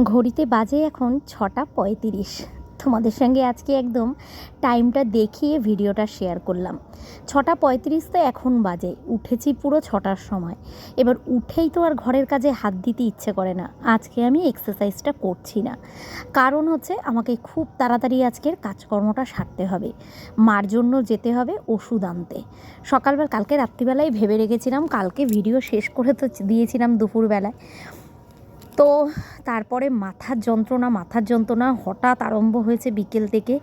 ঘড়িতে বাজে এখন ছটা পঁয়ত্রিশ। তোমাদের সঙ্গে আজকে একদম টাইমটা দেখিয়ে ভিডিওটা শেয়ার করলাম। ছটা পঁয়ত্রিশ তো এখন বাজে, উঠেছি পুরো ছটার সময়। এবার উঠেই তো আর ঘরের কাজে হাত দিতে ইচ্ছে করে না, আজকে আমি এক্সারসাইজটা করছি না। কারণ হচ্ছে আমাকে খুব তাড়াতাড়ি আজকের কাজকর্মটা সারতে হবে, মার জন্য যেতে হবে ওষুধ আনতে। সকালবেলা, কালকে রাত্রিবেলায় ভেবে রেখেছিলাম, কালকে ভিডিও শেষ করে তো দিয়েছিলাম দুপুরবেলায়। তো তারপরে মাথার যন্ত্রণা মাথার যন্ত্রণা হঠাৎ আরম্ভ হয়েছে বিকেল থেকে।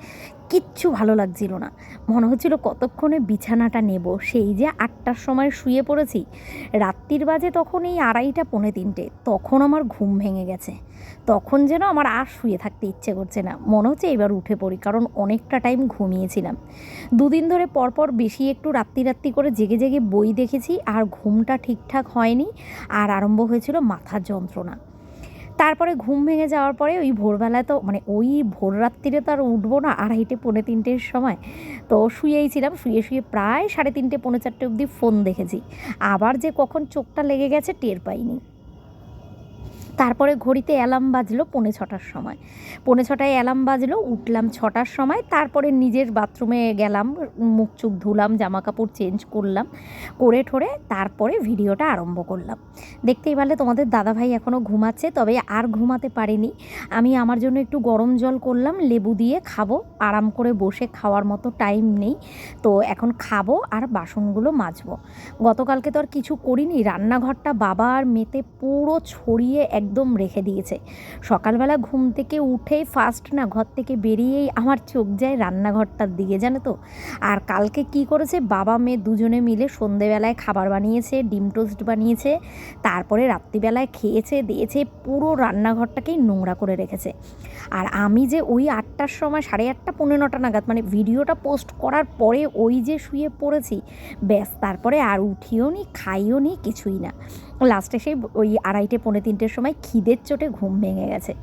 কিচ্ছু ভালো লাগছিল না। মনে হচ্ছিল কতক্ষণে বিছানাটা নেব। সেই যে আটটার সময় শুয়ে পড়েছি, রাত্রির বাজে তখন এই আড়াইটা, পৌনে তিনটে। তখন আমার ঘুম ভেঙে গেছে। তখন যেন আমার আর শুয়ে থাকতে ইচ্ছে করছে না। মনে হচ্ছে এবার উঠে পড়ি, কারণ অনেকটা টাইম ঘুমিয়েছিলাম। দুদিন ধরে পরপর বেশি একটু রাত্রি রাত্রি করে জেগে জেগে বই দেখেছি, আর ঘুমটা ঠিকঠাক হয়নি, আর আরম্ভ হয়েছিল মাথার যন্ত্রণা। তারপরে ঘুম ভেঙে যাওয়ার পরে ওই ভোরবেলায় তো মানে ওই ভোর রাত্রিরে তো আর উঠবো না, আড়াইটে পৌনে তিনটের সময়। তো শুয়েই ছিলাম, শুয়ে শুয়ে প্রায় সাড়ে তিনটে, পৌনে চারটে অবধি ফোন দেখেছি। আবার যে কখন চোখটা লেগে গেছে টের পাইনি। তারপরে ঘড়িতে অ্যালার্ম বাজলো পৌনে ছটার সময়। পৌনে ছটায় অ্যালার্ম বাজলো, উঠলাম ছটার সময়, তারপরে নিজের বাথরুমে গেলাম, মুখ চুখ ধুলাম জামা কাপড় চেঞ্জ করলাম, করে ঠোরে তারপরে ভিডিওটা আরম্ভ করলাম। দেখতেই পারলে তোমাদের দাদাভাই এখনও ঘুমাচ্ছে, তবে আর ঘুমাতে পারিনি। আমি আমার জন্য একটু গরম জল করলাম, লেবু দিয়ে খাব, আরাম করে বসে খাওয়ার মতো টাইম নেই। তো এখন খাব আর বাসনগুলো মাজবো। গতকালকে তো আর কিছু করিনি, রান্নাঘরটা বাবা আর মেতে পুরো ছড়িয়ে একদম রেখে দিয়েছে। সকালবেলা ঘুম থেকে উঠেই ফার্স্ট না ঘর থেকে বেরিয়েই আমার চোখ যায় রান্নাঘরটার দিকে, জানো তো? আর কালকে কি করেছে? বাবা, মেয়ে দুজনে মিলে সন্ধেবেলায় খাবার বানিয়েছে, ডিম টোস্ট বানিয়েছে, তারপরে রাত্রিবেলায় খেয়েছে, দিয়েছে, পুরো রান্নাঘরটাকেই নোংরা করে রেখেছে। আর আমি যে ওই আটটার সময় সাড়ে আটটা পনেরো নটা নাগাদ মানে ভিডিওটা পোস্ট করার পরে ওই যে শুয়ে পড়েছি, ব্যাস, তারপরে আর উঠিও নি খাইও নি কিছুই না। লাস্টে সেই ওই আড়াইটে, পৌনে তিনটের সময় খিদের চোটে ঘুম ভেঙে গেছে।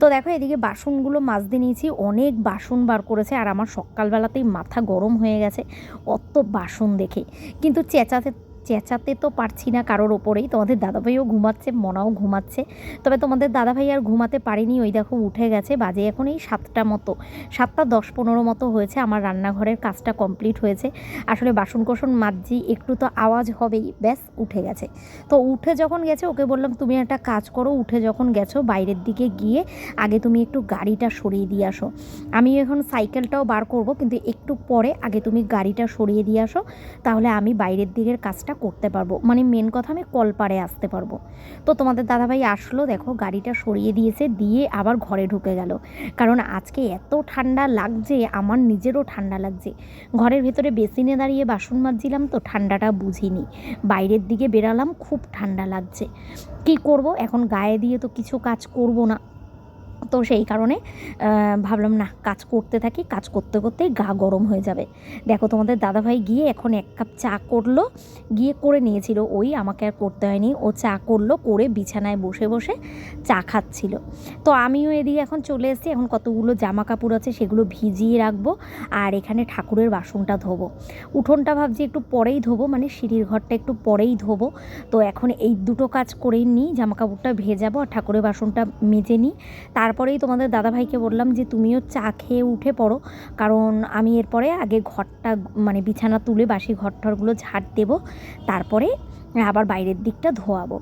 তো দেখো, এদিকে বাসনগুলো মাজতে নিয়েছি, অনেক বাসন বার করেছে, আর আমার সকালবেলাতেই মাথা গরম হয়ে গেছে, অত বাসন দেখে। কিন্তু চেঁচাতে চেঁচাতে তো পারছি না কারোর ওপরেই। তোমাদের দাদাভাইও ঘুমাচ্ছে, মনাও ঘুমাচ্ছে। তবে তোমাদের দাদাভাই আর ঘুমাতে পারেনি। ওই দেখো উঠে গেছে, বাজে এখন এই সাতটা মতো। সাতটা দশ পনেরো মতো হয়েছে, আমার রান্নাঘরের কাজটা কমপ্লিট হয়েছে। আসলে বাসন কোসন মাজছি, একটু তো আওয়াজ হবেই। ব্যাস, উঠে গেছে। তো উঠে যখন গেছে, ওকে বললাম, তুমি একটা কাজ করো, উঠে যখন গেছো বাইরের দিকে গিয়ে আগে তুমি একটু গাড়িটা সরিয়ে দিয়ে আসো। আমি এখন সাইকেলটাও বার করব, কিন্তু একটু পরে আগে তুমি গাড়িটা সরিয়ে দিয়ে আসো, তাহলে আমি বাইরের দিকের কাজটা করতে পারব। মানে মেন কথা আমি কলপাড়ে আসতে পারব। তো তোমাদের দাদাভাই আসলো, দেখো গাড়িটা সরিয়ে দিয়েছে, দিয়ে আবার ঘরে ঢুকে গেল। কারণ আজকে এত ঠান্ডা লাগছে, আমার নিজেরও ঠান্ডা লাগছে। ঘরের ভেতরে বেসিনে দাঁড়িয়ে বাসন মাজছিলাম তো ঠান্ডাটা বুঝিনি। বাইরের দিকে বেরালাম খুব ঠান্ডা লাগছে। কি করব? এখন গায়ে দিয়ে তো কিছু কাজ করব না। তো সেই কারণে ভাবলাম না, কাজ করতে থাকি, কাজ করতে করতেই গা গরম হয়ে যাবে। দেখো তোমাদের দাদাভাই গিয়ে এখন এক কাপ চা করল, গিয়ে করে নিয়েছিল। ওই আমাকে আর করতে হয়নি। ও চা করল, করে বিছানায় বসে বসে চা খাচ্ছিল। তো আমিও এদিকে এখন চলে এসেছি। এখন কতগুলো জামা কাপড় আছে সেগুলো ভিজিয়ে রাখব আর এখানে ঠাকুরের বাসনটা ধোবো। উঠোনটা ভাবছি একটু পরেই ধোবো মানে সিঁড়ির ঘরটা একটু পরেই ধোবো। তো এখন এই দুটো কাজ করেই নিই জামা কাপড়টা ভেজাবো আর ঠাকুরের বাসনটা মেজে নিই। তারপরেই তোমাদের দাদাভাইকে বললাম যে, তুমিও চা খেয়ে উঠে পড়ো। কারণ আমি এরপরে আগে ঘরটা মানে বিছানা তুলে বাসি ঘর টরগুলো ঝাড় দেবো। তারপরে আবার বাইরের দিকটা ধোয়াবো।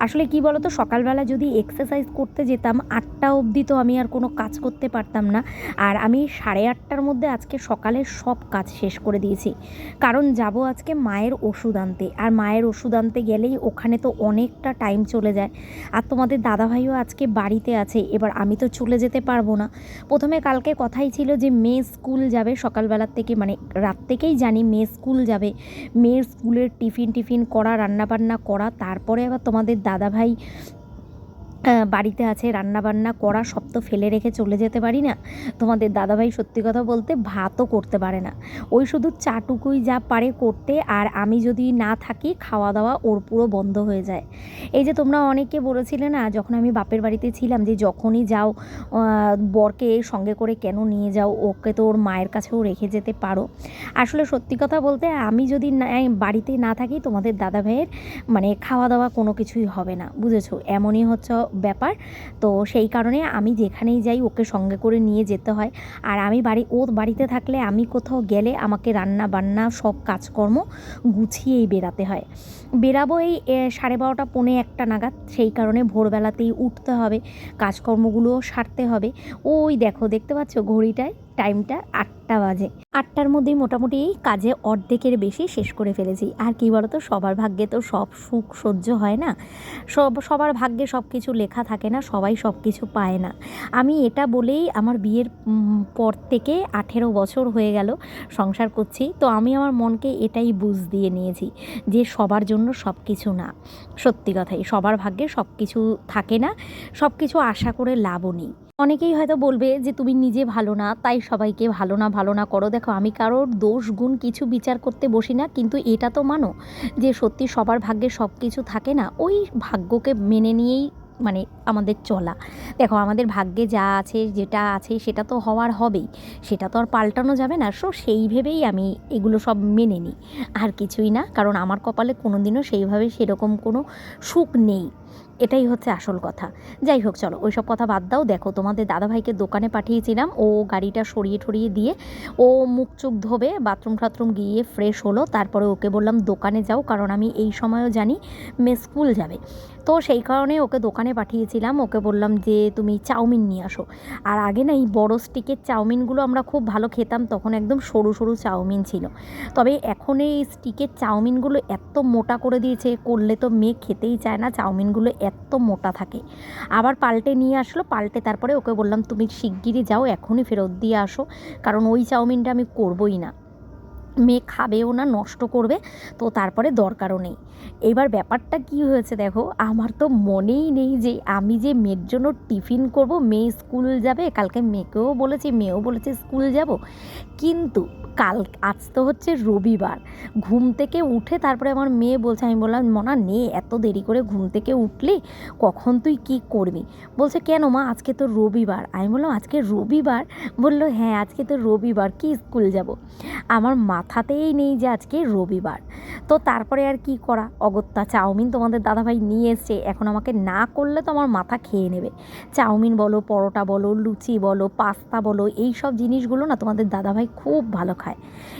আসলে কি বলো তো সকালবেলা যদি এক্সারসাইজ করতে যেতাম, আটটা অবধি তো আমি আর কোনো কাজ করতে পারতাম না। আর আমি সাড়ে আটটার মধ্যে আজকে সকালের সব কাজ শেষ করে দিয়েছি। কারণ যাব আজকে মায়ের ওষুধ আনতে। আর মায়ের ওষুধ আনতে গেলেই ওখানে তো অনেকটা টাইম চলে যায়। আর তোমাদের দাদাভাইও আজকে বাড়িতে আছে, এবার আমি তো চলে যেতে পারব না। প্রথমে কালকে কথাই ছিল যে মেয়ে স্কুল যাবে সকালবেলার থেকে মানে রাত থেকেই জানি মেয়ে স্কুল যাবে। মেয়ের স্কুলের টিফিন টিফিন করা রান্নাবান্না করা তারপরে আবার তোমাদের দাদাভাই বাড়িতে আছে, রান্নাবান্না করা সব তো ফেলে রেখে চলে যেতে পারি না। তোমাদের দাদাভাই সত্যি কথা বলতে ভাতও করতে পারে না। ওই শুধু চাটুকুই যা পারে করতে, আর আমি যদি না থাকি খাওয়া দাওয়া ওর পুরো বন্ধ হয়ে যায়। এই যে তোমরা অনেকে বলেছিলে না, যখন আমি বাপের বাড়িতে ছিলাম, যে যখনই যাও বরকে সঙ্গে করে কেন নিয়ে যাও, ওকে তো ওর মায়ের কাছেও রেখে যেতে পারো। আসলে সত্যি কথা বলতে, আমি যদি বাড়িতে না থাকি, তোমাদের দাদাভাইয়ের মানে খাওয়া দাওয়া কোনো কিছুই হবে না, বুঝেছ? এমনই হচ্ছে ব্যাপার। তো সেই কারণে আমি যেখানেই যাই ওকে সঙ্গে করে নিয়ে যেতে হয়। আর আমি বাড়ি ও বাড়িতে থাকলে আমি কোথাও গেলে আমাকে রান্না বান্না সব কাজকর্ম গুছিয়েই বেড়াতে হয়। বেরাবো এই সাড়ে বারোটা, পৌনে একটা নাগাদ। সেই কারণে ভোরবেলাতেই উঠতে হবে কাজকর্মগুলোও সারতে হবে। ওই দেখো, দেখতে পাচ্ছ ঘড়িটায়? টাইমটা আটটা বাজে। আটটার মধ্যেই মোটামুটি কাজে অর্ধেকের বেশি শেষ করে ফেলেছি। আর কি বলতো, সবার ভাগ্যে তো সব সুখ সহ্য হয় না। সব, সবার ভাগ্যে সব কিছু লেখা থাকে না, সবাই সব কিছু পায় না। আমি এটা বলেই আমার বিয়ের পর থেকে আঠেরো বছর হয়ে গেল সংসার করছি। তো আমি আমার মনকে এটাই বুঝ দিয়ে নিয়েছি যে সবার জন্য সব কিছু না। সত্যি কথাই, সবার ভাগ্যে সব কিছু থাকে না সব কিছু আশা করে লাভও নেই। অনেকেই হয়তো বলবে যে, তুমি নিজে ভালো না, তাই সবাইকে ভালো না ভালো না করো। দেখো, আমি কারোর দোষ, গুণ কিছু বিচার করতে বসি না, কিন্তু এটা তো মানো যে, সত্যি সবার ভাগ্যে সব কিছু থাকে না। ওই ভাগ্যকে মেনে নিয়েই মানে আমাদের চলা। দেখো, আমাদের ভাগ্যে যা আছে, যেটা আছে, সেটা তো হওয়ার হবেই। সেটা তো আর পাল্টানো যাবে না। সো, সেই ভেবেই আমি এগুলো সব মেনে নিই। আর কিছুই না, কারণ আমার কপালে কোনো দিনও সেইভাবে সেরকম কোনো সুখ নেই। এটাই হচ্ছে আসল কথা। যাই হোক, চলো, ওইসব কথা বাদ দাও। দেখো, তোমাদের দাদাভাইকে দোকানে পাঠিয়েছিলাম। ও গাড়িটা সরিয়ে ঠরিয়ে দিয়ে, ও মুখ চোখ ধোবে, বাথরুম টাথরুম গিয়ে ফ্রেশ হলো। তারপরে ওকে বললাম, দোকানে যাও, কারণ আমি এই সময়ও জানি, মেয়ে স্কুল যাবে। তো সেই কারণে ওকে দোকানে পাঠিয়েছিলাম। ওকে বললাম যে, তুমি চাউমিন নিয়ে আসো। আর আগে না এই বড়ো স্টিকের চাউমিনগুলো আমরা খুব ভালো খেতাম, তখন একদম সরু সরু চাউমিন ছিল। তবে এখন এই স্টিকের চাউমিনগুলো এত মোটা করে দিয়েছে, করলে তো মেয়ে খেতেই চায় না, চাউমিনগুলো এত মোটা থাকে। আবার পাল্টে নিয়ে আসলো, পাল্টে তারপরে ওকে বললাম, তুমি শিগগিরই যাও, এখনই ফেরত দিয়ে আসো, কারণ ওই চাউমিনটা আমি করবই না। মেয়ে খাবেও না, নষ্ট করবে, তো তারপরে দরকারও নেই। এবার ব্যাপারটা কি হয়েছে দেখো, আমার তো মনেই নেই যে আমি যে মেয়ের জন্য টিফিন করব, মেয়ে স্কুল যাবে, কালকে মেয়েকেও বলেছি, মেয়েও বলেছে স্কুল যাব, কিন্তু কাল, আজ তো হচ্ছে রবিবার, ঘুম থেকে উঠে তারপরে আমার মেয়ে বলছে, আমি বললাম, মনা, নে, এত দেরি করে ঘুম থেকে উঠলি, কখন তুই কি করবি? বলছে, কেন মা, আজকে তো রবিবার। আমি বললাম, আজকে রবিবার? বলল হ্যাঁ আজকে তো রবিবার, কি স্কুল যাব? আমার মাথাতেই নেই যে আজকে রবিবার। তো তারপরে আর কি করা? অগত্যা চাউমিন তোমাদের দাদাভাই নিয়ে এসছে। এখন আমাকে না করলে তো আমার মাথা খেয়ে নেবে। চাউমিন বলো, পরোটা বলো, লুচি বলো, পাস্তা বলো, এই সব জিনিসগুলো না তোমাদের দাদাভাই খুব ভালো খায়।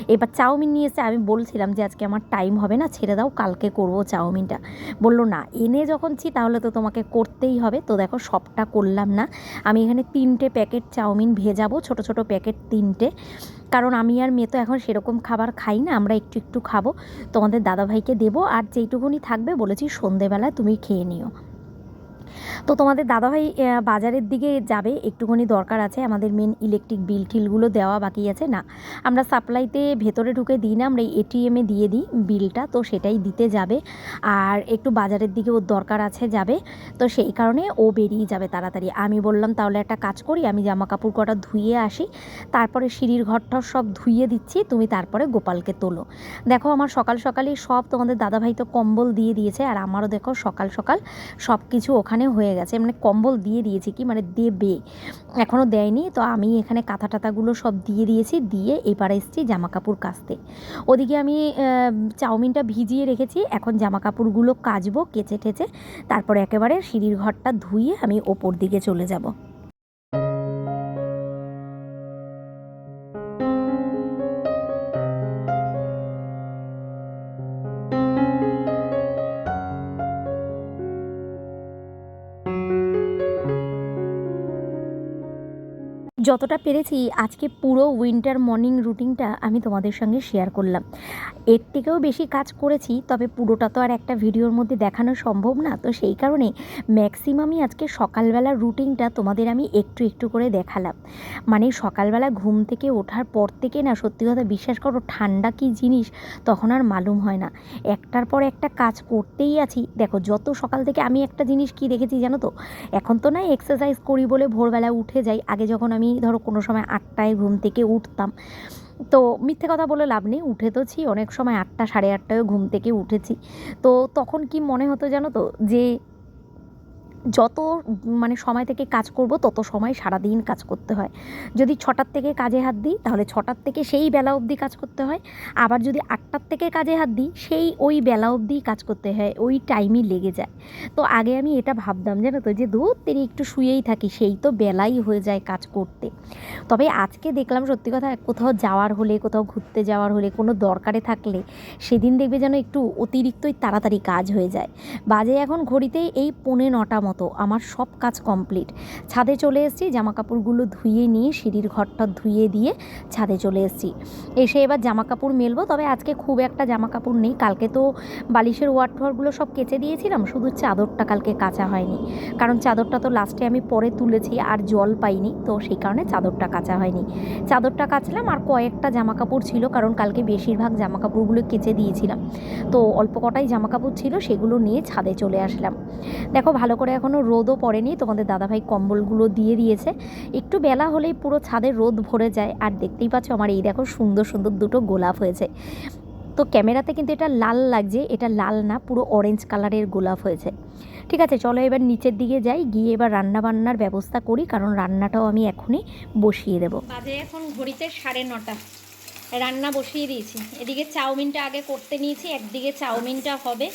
এবার চাউমিন নিয়ে এসে আমি বলছিলাম যে আজকে আমার টাইম হবে না, ছেড়ে দাও, কালকে করব চাউমিনটা। বলল, না, এনে যখন ছি, তাহলে তো তোমাকে করতেই হবে। তো দেখো, সবটা করলাম না। আমি এখানে তিনটে প্যাকেট চাউমিন ভেজাবো, ছোট ছোট প্যাকেট তিনটে। কারণ আমি আর মেয়ে তো এখন সেরকম খাবার খাই না, আমরা একটু একটু খাব। তোমাদের দাদাভাইকে দেবো, আর যেইটুকুনি থাকবে বলেছি সন্ধেবেলায় তুমি খেয়ে নিও। তো তোমাদের দাদাভাই বাজারের দিকে যাবে, একটুখানি দরকার আছে। আমাদের মেন ইলেকট্রিক বিল টিলগুলো দেওয়া বাকি আছে। না, আমরা সাপ্লাইতে ভেতরে ঢুকে দিই না, আমরা এটিএমে দিয়ে দিই বিলটা তো সেটাই দিতে যাবে। আর একটু বাজারের দিকে ওর দরকার আছে যাবে, তো সেই কারণে ও বেরিয়ে যাবে তাড়াতাড়ি। আমি বললাম, তাহলে একটা কাজ করি, আমি জামা কাপড় কটা ধুয়ে আসি, তারপরে সিঁড়ির ঘরটা সব ধুইয়ে দিচ্ছি, তুমি তারপরে গোপালকে তোলো। দেখো, আমার সকাল সকালই সব তোমাদের দাদাভাই তো কম্বল দিয়ে দিয়েছে, আর আমারও দেখো সকাল সকাল সব কিছু ওখানে হয়ে গেছে। মানে কম্বল দিয়ে দিয়েছি কি? মানে দেবে। এখনও দেয়নি। তো আমি এখানে কাঁথা টাতাগুলো সব দিয়ে দিয়েছি। দিয়ে এবার এসেছি জামা কাপড় কাচতে। ওদিকে আমি চাউমিনটা ভিজিয়ে রেখেছি। এখন জামা কাপড়গুলো কাচবো কেচে টেচে তারপরে একেবারে সিঁড়ির ঘরটা ধুয়ে আমি ওপর দিকে চলে যাব। যতটা পেরেছি, আজকে পুরো উইন্টার মর্নিং রুটিনটা আমি তোমাদের সঙ্গে শেয়ার করলাম। এর থেকেও বেশি কাজ করেছি, তবে পুরোটা তো আর একটা ভিডিওর মধ্যে দেখানো সম্ভব না। তো সেই কারণে ম্যাক্সিমামই আজকে সকালবেলার রুটিনটা তোমাদের আমি একটু একটু করে দেখালাম। মানে সকালবেলা ঘুম থেকে ওঠার পর থেকে না, সত্যি কথা বিশ্বাস করো, ঠান্ডা কি জিনিস, তখন আর মালুম হয় না। একটার পর একটা কাজ করতেই আছি। দেখো, যত সকাল থেকে আমি একটা জিনিস কি দেখেছি জানো তো? এখন তো না এক্সারসাইজ করি বলে ভোরবেলা উঠে যাই। আগে যখন আমি ধরো কোনো সময় আটটায় ঘুম থেকে উঠতাম। তো মিথ্যে কথা বলে লাভ নেই, উঠে তো ছি, অনেক সময় আটটা, সাড়ে আটটায় ঘুম থেকে উঠেছি। তো তখন কি মনে হতো জানো তো, যে যত মানে সময় থেকে কাজ করব, তত সময় সারাদিন কাজ করতে হয়। যদি ছটার থেকে কাজে হাত দিই, তাহলে ছটার থেকে সেই বেলা অবধি কাজ করতে হয়। আবার যদি আটটার থেকে কাজে হাত দিই, সেই ওই বেলা অবধি কাজ করতে হয়, ওই টাইমই লেগে যায়। তো আগে আমি এটা ভাবতাম, জানো তো, যে দূর তিনি একটু শুয়েই থাকি, সেই তো বেলাই হয়ে যায় কাজ করতে। তবে আজকে দেখলাম, সত্যি কথা, কোথাও যাওয়ার হলে, কোথাও ঘুরতে যাওয়ার হলে, কোনো দরকারে থাকলে, সেদিন দেখবে যেন একটু অতিরিক্তই তাড়াতাড়ি কাজ হয়ে যায়। বাজে এখন ঘড়িতে এই পৌনে নটা মতো। আমার সব কাজ কমপ্লিট। ছাদে চলে এসেছি জামা কাপড়গুলো ধুয়ে নিয়ে সিঁড়ির ঘরটা ধুয়ে দিয়ে ছাদে চলে এসেছি। এসে এবার জামা কাপড় মেলবো, তবে আজকে খুব একটা জামা কাপড় নেই। কালকে তো বালিশের ওয়ার টোয়ারগুলো সব কেচে দিয়েছিলাম, শুধু চাদরটা কালকে কাচা হয়নি। কারণ চাদরটা তো লাস্টে আমি পরে তুলেছি আর জল পাইনি, তো সেই কারণে চাদরটা কাচা হয়নি। চাদরটা কাচলাম আর কয়েকটা জামা কাপড় ছিল, কারণ কালকে বেশিরভাগ জামা কাপড়গুলো কেচে দিয়েছিলাম। তো অল্প কটাই জামা কাপড় ছিল, সেগুলো নিয়ে ছাদে চলে আসলাম। দেখো ভালো করে এখনও রোদও পড়েনি। তোমাদের দাদাভাই কম্বলগুলো দিয়ে দিয়েছে। একটু বেলা হলেই পুরো ছাদের রোদ ভরে যায়। আর দেখতেই পাচ্ছ আমার এই দেখো সুন্দর সুন্দর দুটো গোলাপ হয়েছে। তো ক্যামেরাতে কিন্তু এটা লাল লাগছে, এটা লাল না, পুরো অরেঞ্জ কালারের গোলাপ হয়েছে। ঠিক আছে, চলো এবার নিচের দিকে যাই, গিয়ে এবার রান্না বান্নার ব্যবস্থা করি, কারণ রান্নাটাও আমি এখনই বসিয়ে দেবো। বাজে এখন ঘড়িতে সাড়ে নটা। রান্না বসিয়ে দিয়েছি। এদিকে চাউমিনটা আগে করতে নিয়েছি, একদিকে চাউমিনটা হবে।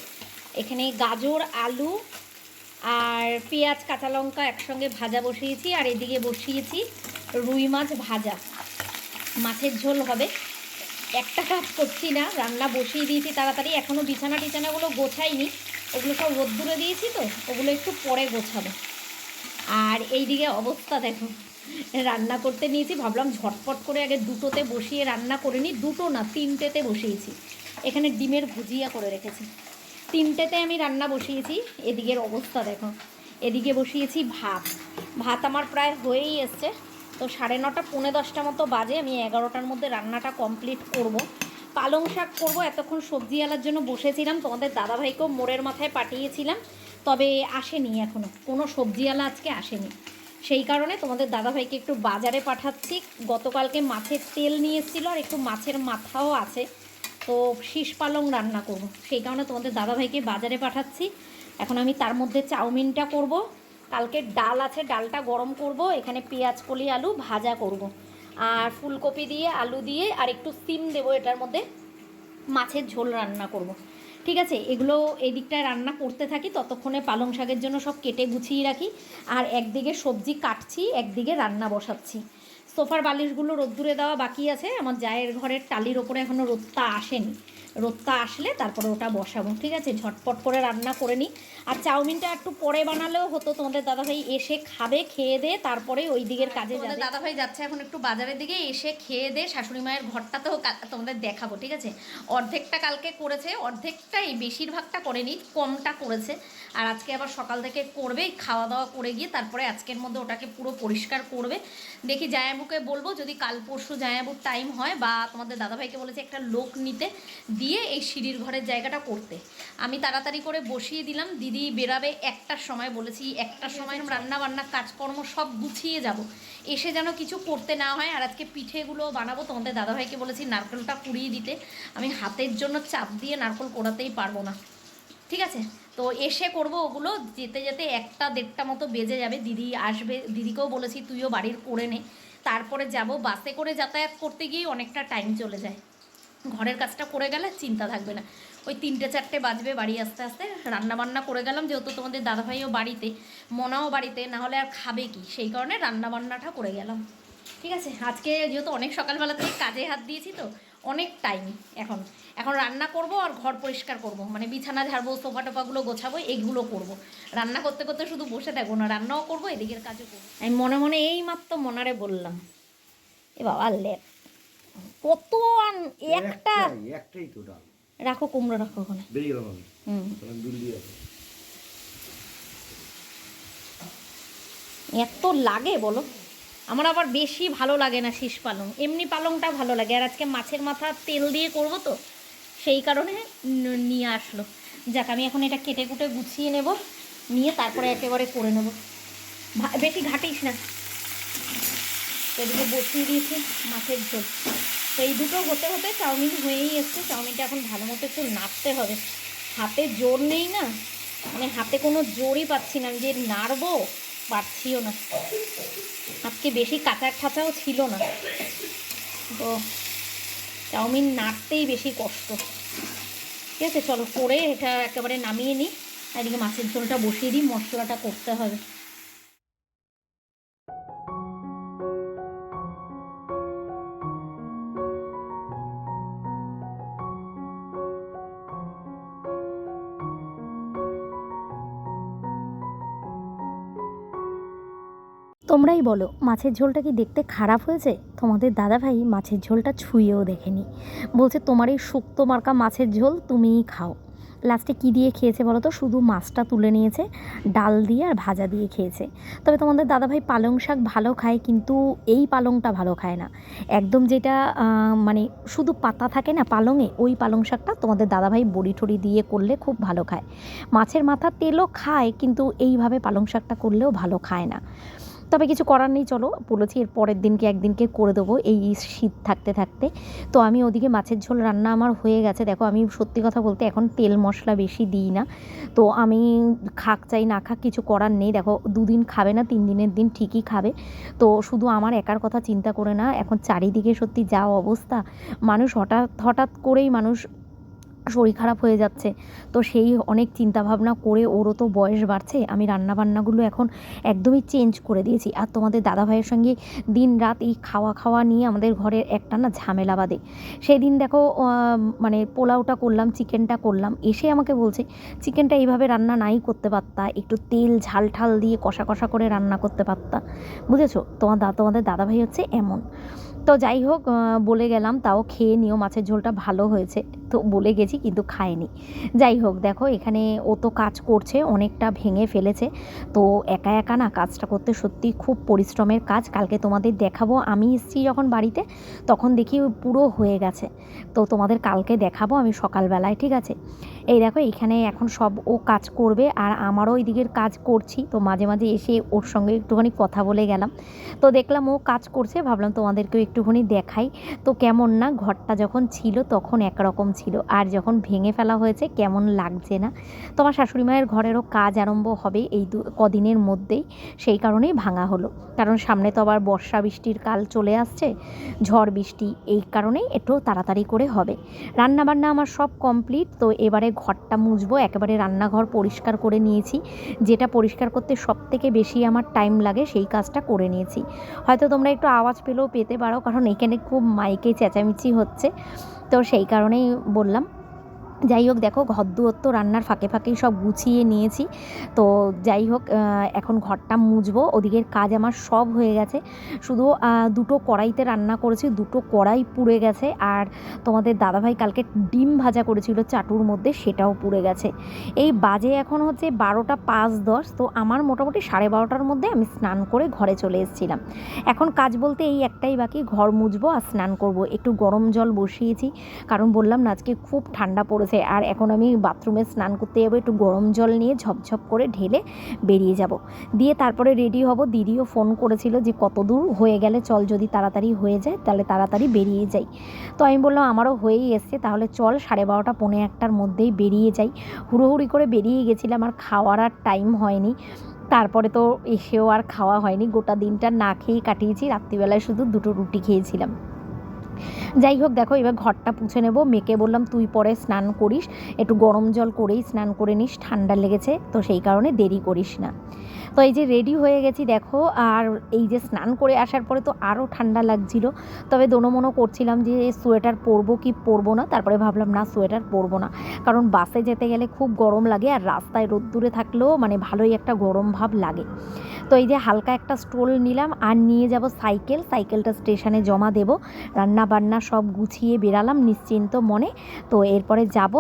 এখানে গাজর, আলু আর পেঁয়াজ, কাঁচা লঙ্কা একসঙ্গে ভাজা বসিয়েছি, আর এদিকে বসিয়েছি রুই মাছ ভাজা। মাছের ঝোল হবে। একটা কাজ করছি না, রান্না বসিয়ে দিয়েছি তাড়াতাড়ি। এখনও বিছানা টিছানাগুলো গোছাইনি। ওগুলো সব রোদ্দুরে দিয়েছি তো, ওগুলো একটু পরে গোছাবো। আর এই দিকে অবস্থা দেখো, রান্না করতে নিয়েছি, ভাবলাম ঝটপট করে আগে দুটোতে বসিয়ে রান্না করে নিই। দুটো না, তিনটেতে বসিয়েছি। এখানে ডিমের ভুজিয়া করে রেখেছি। তিনটেতে আমি রান্না বসিয়েছি। এদিকের অবস্থা দেখো। এদিকে বসিয়েছি ভাত। ভাত আমার প্রায় হয়েই এসছে। তো সাড়ে নটা, পৌনে দশটা মতো বাজে। আমি এগারোটার মধ্যে রান্নাটা কমপ্লিট করব। পালং শাক করব। এতক্ষণ সবজি আলার জন্য বসেছিলাম। তোমাদের দাদাভাইকেও মোড়ের মাথায় পাঠিয়েছিলাম। তবে আসেনি এখনও কোনো সবজিওয়ালা আজকে আসেনি। সেই কারণে তোমাদের দাদাভাইকে একটু বাজারে পাঠাচ্ছি। গতকালকে মাছের তেল নিয়ে এসেছিল আর একটু মাছের মাথাও আছে। তো শীষ পালং রান্না করব। সেই কারণে তোমাদের দাদাভাইকে বাজারে পাঠাচ্ছি। এখন আমি তার মধ্যে চাউমিনটা করব। কালকে ডাল আছে, ডালটা গরম করব। এখানে পেঁয়াজ, কলি, আলু ভাজা করব। আর ফুলকপি দিয়ে, আলু দিয়ে, আর একটু সিম দেবো এটার মধ্যে। মাছের ঝোল রান্না করব। ঠিক আছে? এগুলো এই দিকটায় রান্না করতে থাকি। ততক্ষণে পালং শাকের জন্য সব কেটে গুছিয়ে রাখি। আর একদিকে সবজি কাটছি, একদিকে রান্না বসাচ্ছি। সোফার বালিশগুলো রোদ্দুরে দেওয়া বাকি আছে। আমার জায়ের ঘরের টালির ওপরে এখনও রোদটা আসেনি। রোদটা আসলে তারপরে ওটা বসাবো ঠিক আছে? ঝটপট করে রান্না করে নিই। আর চাউমিনটা একটু পরে বানালেও হতো তোমাদের দাদাভাই এসে খাবে খেয়ে দে তারপরে ওই দিকের কাজে যাবে। দাদাভাই যাচ্ছে এখন একটু বাজারের দিকে এসে খেয়ে দে শাশুড়ি মায়ের ঘরটাতেও কা- তোমাদের দেখাবো ঠিক আছে? অর্ধেকটা কালকে করেছে অর্ধেকটা এই বেশিরভাগটা করেনি কমটা করেছে। আর আজকে আবার সকাল থেকে করবে খাওয়া দাওয়া করে গিয়ে তারপরে আজকের মধ্যে ওটাকে পুরো পরিষ্কার করবে। দেখি জায়াবুকে বলব, যদি কাল পরশু জায়াবুর টাইম হয় বা তোমাদের দাদাভাইকে বলেছে একটা লোক নিতে, দিয়ে এই সিঁড়ির ঘরের জায়গাটা করতে। আমি তাড়াতাড়ি করে বসিয়ে দিলাম, দিদি বেরাবে একটার সময় বলেছি, একটার সময় রান্না বান্না কাজকর্ম সব গুছিয়ে যাব। এসে যেন কিছু করতে না হয়, আর আজকে পিঠেগুলো বানাবো, তোমাদের দাদাভাইকে বলেছি নারকেলটা কুড়িয়ে দিতে। আমি হাতের জন্য চাপ দিয়ে নারকেল কোড়াতেই পারব না। ঠিক আছে? তো এসে করব ওগুলো, যেতে যেতে একটা দেড়টা মতো বেজে যাবে। দিদি আসবে, দিদিকেও বলেছি তুইও বাড়ির করে নে। তারপরে যাব বাসে করে যাতায়াত করতে গিয়েই অনেকটা টাইম চলে যায়। ঘরের কাজটা করে গেলে চিন্তা থাকবে না। ওই তিনটে চারটে বাজবে বাড়ি আসতে আসতে। রান্না বান্না করে গেলাম, যেহেতু তোমাদের দাদাভাইও বাড়িতে, মনাও বাড়িতে, না হলে আর খাবে কি? সেই কারণে রান্না বান্নাটা করে গেলাম। ঠিক আছে? আজকে যেহেতু অনেক সকালবেলা থেকে কাজে হাত দিয়েছি তো অনেক টাইম এখন। এখন রান্না করব আর ঘর পরিষ্কার করব। মানে বিছানা ঝাড়বো সোফা টোফাগুলো গোছাবো এইগুলো করব। রান্না করতে করতে শুধু বসে থাকব না রান্নাও করব এদিকের কাজও করব। আমি মনে মনে এই মাত্র মনারে বললাম এ বাবা লেপ কত আন- একটা একটাই তো ডাল। রাখো কুমড়ো রাখো ওখানে। বেরিয়ে গেলাম আমি। হুম। এত লাগে বলো? আমার আবার বেশি ভালো লাগে না শীষ পালং। এমনি পালংটা ভালো লাগে। আর আজকে মাছের মাথা তেল দিয়ে করব তো, সেই কারণে নিয়ে আসলো। যাক, আমি এখন এটা কেটে কুটে গুছিয়ে নেব, নিয়ে তারপরে একেবারে করে নেব। বেশি ঘাটিস না। এদিকে বসিয়ে দিয়েছি মাছের ঝোল। তো এই দুটো হতে হতে চাউমিন হয়েই এসছে। চাউমিনটা এখন ভালো মতো একটু নাড়তে হবে। হাতে জোর নেই না। মানে হাতে কোনো জোরই পাচ্ছি না। যে নাড়বো পারছিও না। আজকে বেশি কাঁচা খাঁচাও ছিল না। তো চাউমিন নাড়তেই বেশি কষ্ট। ঠিক আছে, চলো, করে এটা একেবারে নামিয়ে নিই। আর এদিকে মাছের ঝোলটা বসিয়ে দিই, মশলাটা করতে হবে। তোমরাই বলো, মাছের ঝোলটা কি দেখতে খারাপ হয়েছে? তোমাদের দাদাভাই মাছের ঝোলটা ছুঁয়েও দেখেনি। বলছে, তোমার এই শুক্তো মার্কা মাছের ঝোল তুমিই খাও। লাস্টে কী দিয়ে খেয়েছে বলো তো? শুধু মাছটা তুলে নিয়েছে, ডাল দিয়ে আর ভাজা দিয়ে খেয়েছে। তবে তোমাদের দাদাভাই পালং শাক ভালো খায়, কিন্তু এই পালংটা ভালো খায় না। একদম যেটা মানে শুধু পাতা থাকে না পালংয়ে, ওই পালং শাকটা তোমাদের দাদাভাই বড়ি টড়ি দিয়ে করলে খুব ভালো খায়। মাছের মাথা তেলও খায়, কিন্তু এইভাবে পালং শাকটা করলেও ভালো খায় না। তবে কিছু করার নেই, চলো। বলেছি, এর পরের দিনকে একদিনকে করে দেবো। এই শীত থাকতে থাকতে। তো আমি ওদিকে মাছের ঝোল রান্না আমার হয়ে গেছে। দেখো, আমি সত্যি কথা বলতে এখন তেল মশলা বেশি দিই না। তো আমি খাক চাই, না খাক কিছু করার নেই। দেখো, দুদিন খাবে না, তিন দিনের দিন ঠিকই খাবে। তো শুধু আমার একার কথা চিন্তা করে না, এখন চারিদিকে সত্যি যা অবস্থা, মানুষ হঠাৎ হঠাৎ করেই মানুষ শরীর খারাপ হয়ে যাচ্ছে। তো সেই অনেক চিন্তাভাবনা করে ওরও তো বয়স বাড়ছে। আমি রান্নাবান্নাগুলো এখন একদমই চেঞ্জ করে দিয়েছি। আর তোমাদের দাদাভাইয়ের সঙ্গে দিন রাত এই খাওয়া খাওয়া নিয়ে আমাদের ঘরের একটা না ঝামেলা বাদে সেই দিন দেখো মানে পোলাওটা করলাম চিকেনটা করলাম। এসে আমাকে বলছে চিকেনটা এইভাবে রান্না নাই করতে পারতা। একটু তেল, ঝাল ঠাল দিয়ে কষা কষা করে রান্না করতে পারতা। বুঝেছ? তোমার দা, তোমাদের দাদাভাই হচ্ছে এমন। তো যাই হোক বলে গেলাম, তাও খেয়ে নিও, মাছের ঝোলটা ভালো হয়েছে। তো বলে গেছি, কিন্তু খায়নি। যাই হোক, দেখো, এখানে ও তো কাজ করছে, অনেকটা ভেঙে ফেলেছে। তো একা একা না কাজটা করতে সত্যি খুব পরিশ্রমের কাজ। কালকে তোমাদের দেখাবো। আমি এসেছি যখন বাড়িতে, তখন দেখি পুরো হয়ে গেছে। তো তোমাদের কালকে দেখাবো আমি সকালবেলায়, ঠিক আছে? এই দেখো, এখানে এখন সব ও কাজ করবে, আর আমারও ওই দিকের কাজ করছি। তো মাঝে মাঝে এসে ওর সঙ্গে একটুখানি কথা বলে গেলাম। তো দেখলাম ও কাজ করছে, ভাবলাম তোমাদেরকেও একটুখানি দেখাই। তো কেমন না, ঘরটা যখন ছিল তখন একরকম ছিল আর যখন ভেঙে ফেলা হয়েছে, কেমন লাগছে না? তোমার শাশুড়ি মায়ের ঘরেরও কাজ আরম্ভ হবে এই দু, কদিনের মধ্যেই। সেই কারণেই ভাঙা হলো। কারণ সামনে তো আবার বর্ষা বৃষ্টির কাল চলে আসছে, ঝড় বৃষ্টি, এই কারণেই একটু তাড়াতাড়ি করে হবে। রান্নাবান্না আমার সব কমপ্লিট, তো এবারে ঘরটা মুছবো। একেবারে রান্নাঘর পরিষ্কার করে নিয়েছি। যেটা পরিষ্কার করতে সব থেকে বেশি আমার টাইম লাগে, সেই কাজটা করে নিয়েছি। হয়তো তোমরা একটু আওয়াজ পেলেও পেতে পারো, কারণ এখানে খুব মাইকে চেঁচামেচি হচ্ছে। তো সেই কারণেই বললাম। যাই হোক দেখো, ঘর তো রান্নার ফাঁকে ফাঁকেই সব গুছিয়ে নিয়েছি। তো যাই হোক এখন ঘরটা মুছবো। ওদিকের কাজ আমার সব হয়ে গেছে। শুধু দুটো কড়াইতে রান্না করেছি, দুটো কড়াই পুড়ে গেছে। আর তোমাদের দাদাভাই কালকে ডিম ভাজা করেছিল চাটুর মধ্যে, সেটাও পুড়ে গেছে। এই বাজে এখন হচ্ছে বারোটা পাঁচ দশ। তো আমার মোটামুটি সাড়ে বারোটার মধ্যে আমি স্নান করে ঘরে চলে এসেছিলাম। এখন কাজ বলতে এই একটাই বাকি, ঘর মুছবো আর স্নান করব। একটু গরম জল বসিয়েছি। কারণ বললাম না, আজকে খুব ঠান্ডা পড়েছে। আর এখন আমি বাথরুমে স্নান করতে যাব, একটু গরম জল নিয়ে ঝপঝপ করে ঢেলে বেরিয়ে যাব। দিয়ে তারপরে রেডি হব। দিদিও ফোন করেছিল যে, কত দূর হয়ে গেলে চল যদি তাড়াতাড়ি হয়ে যায়, তাহলে তাড়াতাড়ি বেরিয়ে যাই। তো আমি বললাম, আমারও হয়েই এসছে, তাহলে চল সাড়ে বারোটা, পৌনে একটার মধ্যেই বেরিয়ে যাই। হুড়োহুড়ি করে বেরিয়ে গেছিলাম, আর খাওয়ার আর টাইম হয়নি। তারপরে তো এসেও আর খাওয়া হয়নি। গোটা দিনটা না খেয়েই কাটিয়েছি। রাত্রিবেলায় শুধু দুটো রুটি খেয়েছিলাম। যাই হোক, দেখো, এবার ঘরটা পুছে নেব। মেয়েকে বললাম, তুই পরে স্নান করিস, একটু গরম জল করেই স্নান করে নিস, ঠান্ডা লেগেছে, তো সেই কারণে দেরি করিস না। তো এই যে রেডি হয়ে গেছি, দেখো, আর এই যে স্নান করে আসার পরে তো আরও ঠান্ডা লাগছিল। তবে দোনোমনো করছিলাম যে সোয়েটার পরবো কি পরবো না, তারপরে ভাবলাম, না সোয়েটার পরবো না। কারণ বাসে যেতে গেলে খুব গরম লাগে, আর রাস্তায় রোদ্দুরে থাকলেও মানে ভালোই একটা গরম ভাব লাগে। তো এই যে হালকা একটা স্টোল নিলাম, আর নিয়ে যাব সাইকেল সাইকেলটা স্টেশনে জমা দেব। রান্না বান্না সব গুছিয়ে বেরালাম নিশ্চিন্ত মনে। তো এরপরে যাব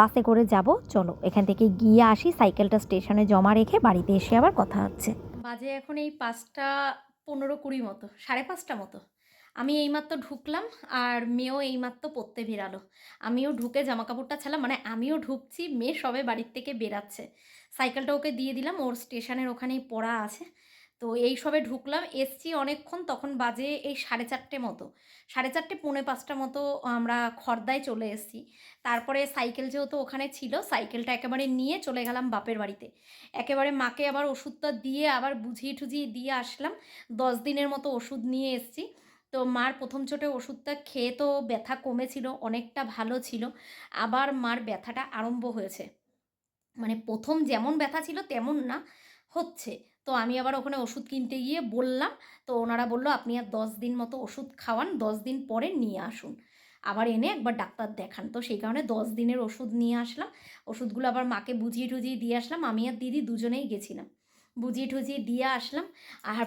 বাসে করে যাব। চলো, এখান থেকে গিয়ে আসি সাইকেলটা স্টেশনে জমা রেখে বাড়িতে এসে আবার কথা হচ্ছে। বাজে এখন এই পাঁচটা পনেরো কুড়ি মতো, সাড়ে পাঁচটা মতো। আমি এইমাত্র ঢুকলাম আর মেয়েও এইমাত্র পড়তে বেরালো। আমিও ঢুকে জামা কাপড়টা ছিলাম মানে আমিও ঢুকছি, মেয়ে সবে বাড়ির থেকে বেরাচ্ছে। সাইকেলটা ওকে দিয়ে দিলাম, ওর স্টেশনের ওখানেই পড়া আছে। তো এই সবে ঢুকলাম, এসছি অনেকক্ষণ তখন বাজে এই সাড়ে চারটে মতো। সাড়ে চারটে, পৌনে পাঁচটা মতো আমরা খর্দায় চলে এসেছি। তারপরে সাইকেল যেহেতু ওখানে ছিল, সাইকেলটা একেবারে নিয়ে চলে গেলাম বাপের বাড়িতে। একেবারে মাকে আবার ওষুধটা দিয়ে আবার বুঝিয়ে টুঝিয়ে দিয়ে আসলাম। দশ দিনের মতো ওষুধ নিয়ে এসেছি। তো মার প্রথম চোটে ওষুধটা খেয়ে তো ব্যথা কমেছিল, অনেকটা ভালো ছিল। আবার মার ব্যথাটা আরম্ভ হয়েছে। মানে প্রথম যেমন ব্যথা ছিল তেমন না, হচ্ছে। তো আমি আবার ওখানে ওষুধ কিনতে গিয়ে বললাম, তো ওনারা বলল, আপনি আর দশ দিন মতো ওষুধ খাওয়ান, দশ দিন পরে নিয়ে আসুন। আবার এনে একবার ডাক্তার দেখান। তো সেই কারণে দশ দিনের ওষুধ নিয়ে আসলাম। ওষুধগুলো আবার মাকে বুঝিয়ে টুজিয়ে দিয়ে আসলাম। আমি আর দিদি দুজনেই গেছিলাম। বুঝিয়ে টুজিয়ে দিয়ে আসলাম। আর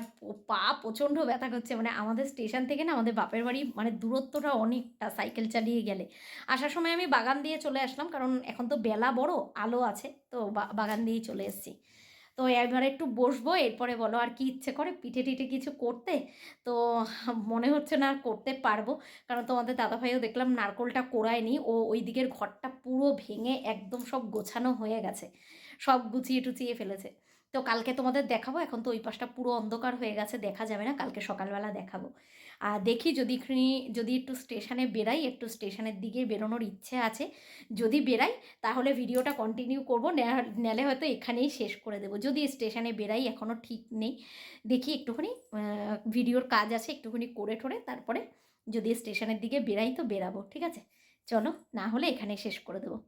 পা প্রচণ্ড ব্যথা করছে। মানে আমাদের স্টেশন থেকে না, আমাদের বাপের বাড়ি মানে দূরত্বটা অনেকটা সাইকেল চালিয়ে গেলে। আসার সময় আমি বাগান দিয়ে চলে আসলাম। কারণ এখন তো বেলা বড়, আলো আছে। তো বাগান দিয়েই চলে এসেছি। তো এবার একটু বসবো, এরপরে বলো আর কি ইচ্ছে করে পিঠে টিঠে কিছু করতে। তো মনে হচ্ছে না করতে পারব। কারণ তোমাদের দাদাভাইও দেখলাম নারকোলটা কোড়ায়নি ও ওই দিকের ঘরটা পুরো ভেঙে একদম সব গোছানো হয়ে গেছে। সব গুছিয়ে টুচিয়ে ফেলেছে। তো কালকে তোমাদের দেখাবো, এখন তো ওই পাশটা পুরো অন্ধকার হয়ে গেছে, দেখা যাবে না, কালকে সকালবেলা দেখাবো। আর দেখি যদি এখানে- যদি একটু স্টেশনে বেরাই, একটু স্টেশনের দিকে বেরোনোর ইচ্ছে আছে, যদি বেরাই, তাহলে ভিডিওটা কন্টিনিউ করব নেলে হয়তো এখানেই শেষ করে দেবো। যদি স্টেশনে বেরাই এখনও ঠিক নেই, দেখি একটুখানি ভিডিওর কাজ আছে, একটুখানি করে ঠোরে, তারপরে যদি স্টেশনের দিকে বেরাই তো বেরাবো, ঠিক আছে? চলো, না হলে এখানেই শেষ করে দেবো।